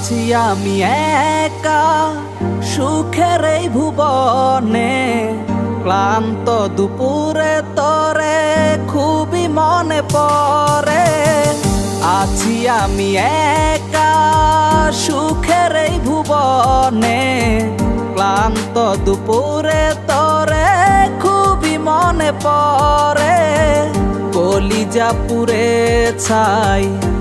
আছি আমি একা সুখের এই ভুবনে, ক্লান্ত দুপুরে তরে খুবই মনে পড়ে। আছি আমি একা সুখের এই ভুবনে, ক্লান্ত দুপুরে তরে খুবই মনে পড়ে। কলিজা পুরে ছাই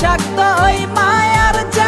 বিষাক্ত ওই মায়ার জালে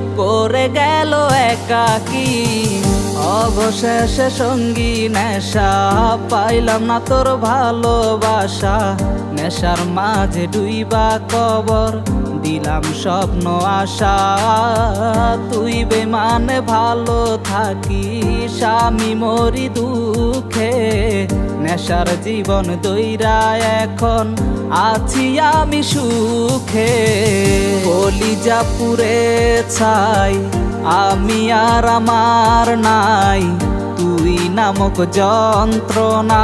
করে গেল একাকি। অবশেষে সঙ্গী নেশা পাইলাম না তোর ভালোবাসা। নেশার মাঝে ডুইবা কবর। দিলাম স্বপ্ন আশা। তুই বেমান ভালো থাকি আমি মরি দুঃখে। নেশার জীবন দইরা এখন আছি আমি সুখে। কলিজা পুরে ছাই, আমি আর আমার নাই। তুই নামক যন্ত্রণা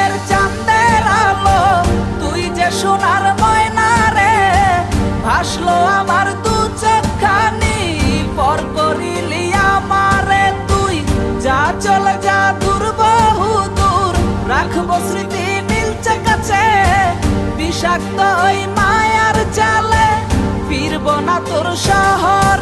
রাখব স্মৃতি নীলচে কাছে। বিষাক্ত ওই মায়ার জালে ফিরবো না তোর শহরে।